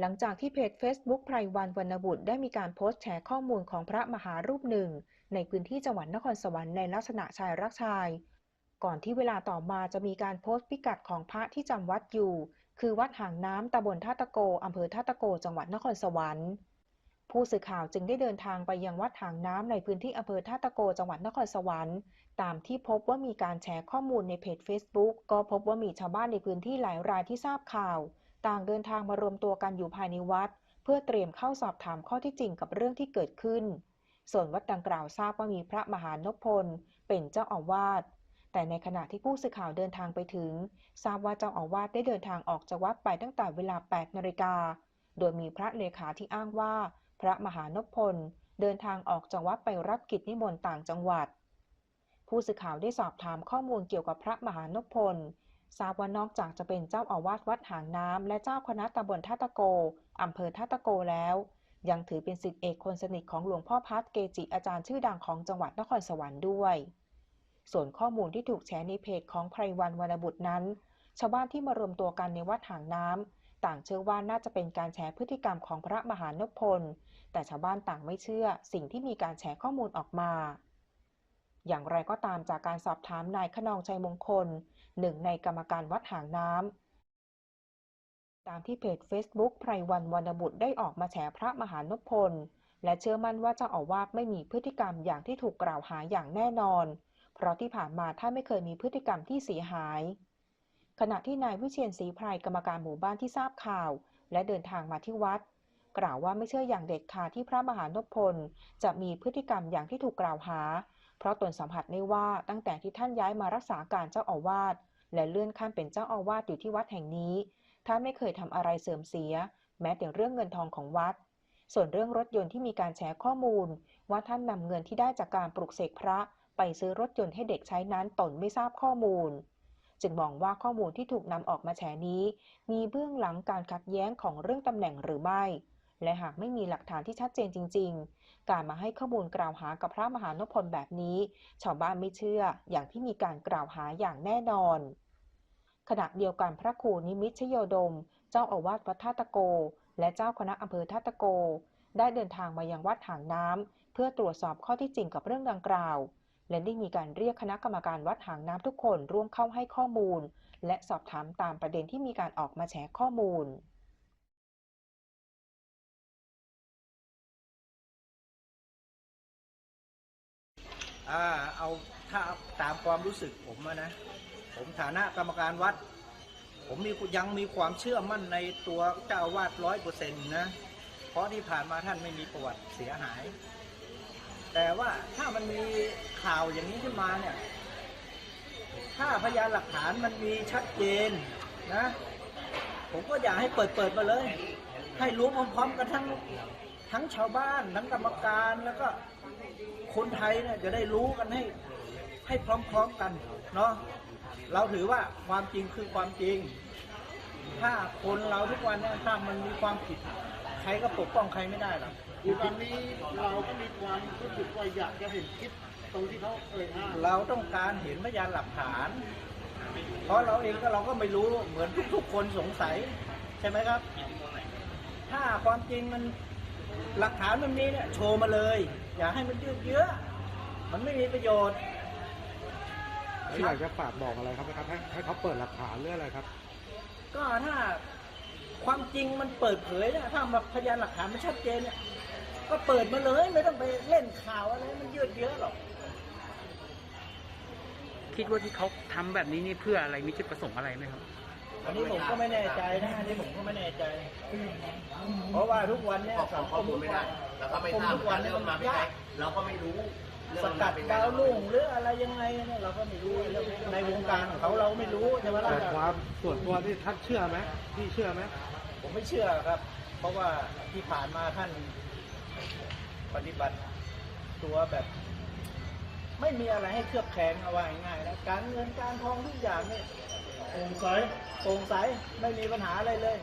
หลังจากที่เพจ Facebook ไพรวันวรรณบุตรได้มีการโพสต์แชร์ข้อมูลของพระมหารูปหนึ่ง ในพื้นที่จังหวัดนครสวรรค์ในลักษณะชายรักชาย ก่อนที่เวลาต่อมาจะมีการโพสต์พิกัดของพระที่จำวัดอยู่ คือวัดหางน้ำตำบลท่าตะโกอำเภอท่าตะโก จังหวัดนครสวรรค์ ผู้สื่อข่าวจึงได้เดินทางไปยังวัดหางน้ำในพื้นที่อำเภอท่าตะโก จังหวัดนครสวรรค์ ตามที่พบว่ามีการแชร์ข้อมูลในเพจ Facebook ก็พบว่ามีชาวบ้านในพื้นที่หลายรายที่ทราบข่าว ต่างเดินทางมารวมตัวกันอยู่ภายในวัด เพื่อเตรียมเข้าสอบถามข้อที่จริงกับเรื่องที่เกิดขึ้น ส่วนวัดดังกล่าวทราบว่ามีพระมหานพพล เป็นเจ้าอาวาสแต่ในขณะที่ผู้สื่อข่าวเดินทางไปถึง ทราบว่าเจ้าอาวาสได้เดินทางออกจากวัดไปตั้งแต่เวลา 8นาฬิกา โดยมีพระเลขาที่อ้างว่า พระมหานพพล เดินทางออกจากวัดไปรับกิจนิมนต์ต่างจังหวัด ผู้สื่อข่าวได้สอบถามข้อมูลเกี่ยวกับพระมหานพพล ทราบว่านอกจากจะเป็นเจ้าอาวาสวัดหางน้ำและเจ้าคณะตำบลท่าตะโกอำเภอท่าตะโกแล้ว ยังถือเป็นศิษย์เอกคนสนิทของหลวงพ่อพัดเกจิอาจารย์ชื่อดังของจังหวัดนครสวรรค์ด้วย ส่วนข้อมูลที่ถูกแชร์ในเพจของไพรวันวรรณบุตรนั้น ชาวบ้านที่มารวมตัวกันในวัดหางน้ำต่างเชื่อว่าน่าจะเป็นการแชร์พฤติกรรมของพระมหานพพลแต่ชาวบ้านต่างไม่เชื่อสิ่งที่มีการแชร์ข้อมูลออกมา อย่างไรก็ตามจากการสอบถามนายขนองชัยมงคล หนึ่งในกรรมการวัดหางน้ำ ตามที่เพจ Facebook ไพรวันวรรณบุตรได้ออกมาแฉพระมหานพล และเชื่อมั่นว่าเจ้าอาวาสไม่มีพฤติกรรมอย่างที่ถูกกล่าวหาอย่างแน่นอน เพราะที่ผ่านมาท่านไม่เคยมีพฤติกรรมที่เสียหาย ขณะที่นายวิเชียนศรีไพรกรรมการหมู่บ้านที่ทราบข่าว และเดินทางมาที่วัดกล่าวว่าไม่เชื่ออย่างเด็ดขาดที่พระมหานพพล จะมีพฤติกรรมอย่างที่ถูกกล่าวหา เพราะตนสัมผัสได้ว่าตั้งแต่ที่ท่านย้ายมารักษาการเจ้าอาวาสและเลื่อนขั้นเป็นเจ้าอาวาสอยู่ที่วัดแห่งนี้ ท่านไม่เคยทำอะไรเสื่อมเสีย แม้แต่เรื่องเงินทองของวัด ส่วนเรื่องรถยนต์ที่มีการแชร์ข้อมูล ว่าท่านนำเงินที่ได้จากการปลุกเสกพระไปซื้อรถยนต์ให้เด็กใช้นั้นตนไม่ทราบข้อมูล จึงมองว่าข้อมูลที่ถูกนำออกมาแฉนี้ มีเบื้องหลังการขัดแย้งของเรื่องตำแหน่งหรือไม่ และหากไม่มีหลักฐานที่ชัดเจนจริง ๆ การมาให้ข้อมูลกล่าวหากับพระมหานพลแบบนี้ ชาวบ้านไม่เชื่ออย่างที่มีการกล่าวหาอย่างแน่นอน ขณะเดียวกันพระครูนิมิตชโยดม เจ้าอาวาสวัดท่าตะโก และเจ้าคณะอำเภอท่าตะโก ได้เดินทางมายังวัดหางน้ำเพื่อตรวจสอบข้อที่จริงกับเรื่องดังกล่าว และได้มีการเรียกคณะกรรมการวัดหางน้ำทุกคนร่วมเข้าให้ข้อมูล และสอบถามตามประเด็นที่มีการออกมาแฉข้อมูล อ่าเอาถ้าตามความรู้สึกผมอะนะ ผมฐานะกรรมการวัด ผมมียังมีความเชื่อมั่นในตัวเจ้าอาวาดร้อยเปอร์เซ็นต์นะ เพราะที่ผ่านมาท่านไม่มีประวัติเสียหาย แต่ว่าถ้ามันมีข่าวอย่างนี้ขึ้นมาเนี่ย ถ้าพยานหลักฐานมันมีชัดเจนนะ ผมก็อยากให้เปิดเปิดมาเลย ให้รู้พร้อมๆกันทั้ง ทั้งชาวบ้านทั้งกรรมการแล้วก็คนไทยเนี่ยจะได้รู้กันให้ให้พร้อมๆกันเนาะเราถือว่าความจริงคือความจริง ถ้าคนเราทุกวันเนี่ยถ้ามันมีความผิด ใครก็ปกป้องใครไม่ได้หรอกคือตอนนี้เราก็มีความรู้สึกว่าอยากจะเห็นคลิปตรงที่เขาเอ่ยอ้างเราต้องการเห็นพยานหลักฐาน เพราะเราเองก็เราก็ไม่รู้เหมือนทุกๆคนสงสัย ใช่ไหมครับ ถ้าความจริงมัน หลักฐานมันมีเนี่ยโชว์มาเลย อย่าให้มันยืดเยื้อมันไม่มีประโยชน์ที่อยากจะฝากบอกอะไรครับนะครับให้ให้เขาเปิดหลักฐานเรื่องอะไรครับ ก็ถ้าความจริงมันเปิดเผยเนี่ยถ้ามาพยานหลักฐานมันชัดเจนเนี่ยก็เปิดมาเลยไม่ต้องไปเล่นข่าวอะไรมันยืดเยื้อหรอกคิดว่าที่เขาทำแบบนี้นี่เพื่ออะไรมีจุดประสงค์อะไรไหมครับ อันนี้ผมก็ไม่แน่ใจนะอันนี้ผมก็ไม่แน่ใจ เพราะว่าทุกวันเนี่ยขอข้อมูลไม่ได้แล้วก็ไม่ทราบทุกวันเรื่เนี่ยองมัมานเป็นไงยากเราก็ไม่รู้เรื่องสมันกัดเป็นไงดาวรุ่งหรืออะไรยังไงเนี่ยเราก็ไม่รู้ในวงการของเขาเราไม่รู้ใช่ไหมล่ะแต่ความส่วนตัวที่ท่านเชื่อไหมพี่เชื่อไหมผมไม่เชื่อครับ เพราะว่าที่ผ่านมาท่านปฏิบัติตัวแบบ ไม่มีอะไรให้เคลือบแคลงเอาไว้ง่ายๆนะการเงินการทองทุกอย่างเนี่ย โปร่งใสโปร่งใสไม่มีปัญหาอะไรเลย